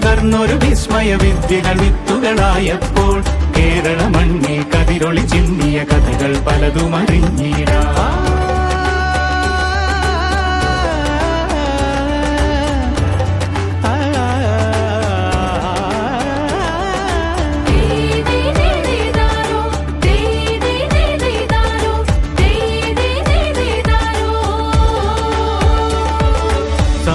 പകർന്നൊരു വിസ്മയ വിദ്യകൾ വിത്തുകളായപ്പോൾ കേരള മണ്ണിൽ കതിരൊളി ചിന്നിയ കഥകൾ പലതും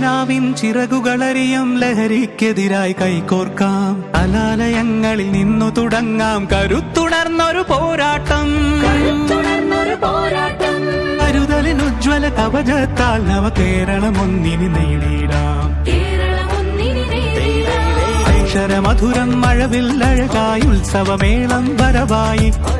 ചുകിനാവിൻ ചിറകുകളറിയും ലഹരിക്കെതിരായി കൈകോർക്കാം. അലാലയങ്ങളിൽ നിന്നു തുടങ്ങാം കരുത്തുണർന്നൊരു പോരാട്ടം. കരുതലിനുജ്വല കവചത്താൽ നവ കേരളം ഒന്നിനി നേടിയിടാം. അക്ഷരമധുരം മഴവിൽ ഉത്സവമേളം വരവായി.